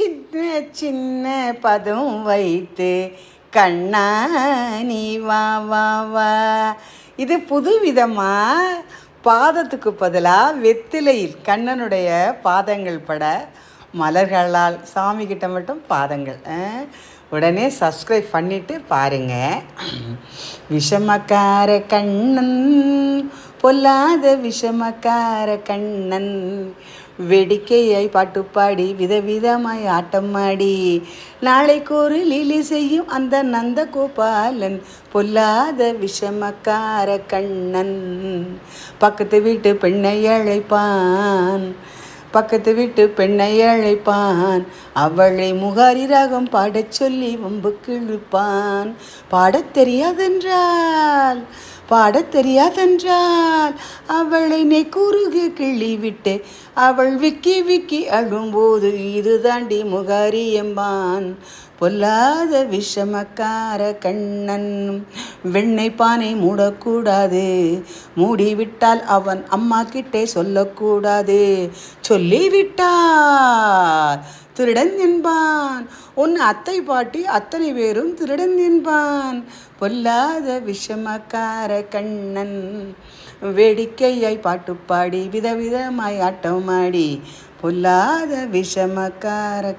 சின்ன சின்ன பதம் வைத்து கண்ணா நீ வா வா வா. இது புது விதமாக பாதத்துக்கு பதிலாக வெத்திலையில் கண்ணனுடைய பாதங்கள் பட மலர்களால் சாமி கிட்ட மட்டும் பாதங்கள் உடனே சப்ஸ்கிரைப் பண்ணிட்டு பாருங்க. விஷமக்கார கண்ணன் பொல்லாத விஷமக்கார கண்ணன். வேடிக்கையாய் பாட்டு பாடி விதவிதமாய் ஆட்டம் ஆடி நாளைக்கு ஒரு லீலி செய்யும் அந்த நந்த கோபாலன் பொல்லாத விஷமக்கார கண்ணன். பக்கத்து வீட்டு பெண்ணை அழைப்பான் பக்கத்து வீட்டு பெண்ணை அழைப்பான். அவளை முகாரி ராகம் பாடச் சொல்லி வம்புக்கு இழுப்பான். பாடத் தெரியாதென்றால் பாடத் தெரியாதென்றால் அவளை நெ குறுகு கிள்ளி விட்டு அவள் விக்கி விக்கி அழும்போது இது தாண்டி முகாரி எம்பான். பொல்லாத விஷமக்கார கண்ணன் வெண்ணை பானை மூடக்கூடாது. மூடிவிட்டால் அவன் அம்மா கிட்டே சொல்லக்கூடாது. சொல்லிவிட்டார் திருடன் என்பான். உன் அத்தை பாட்டி அத்தனை பேரும் திருடன் என்பான். பொல்லாத விஷமக்கார கண்ணன் வேடிக்கையாய் பாட்டு பாடி விதவிதமாய் ஆட்டமாடி. பொல்லாத விஷமக்கார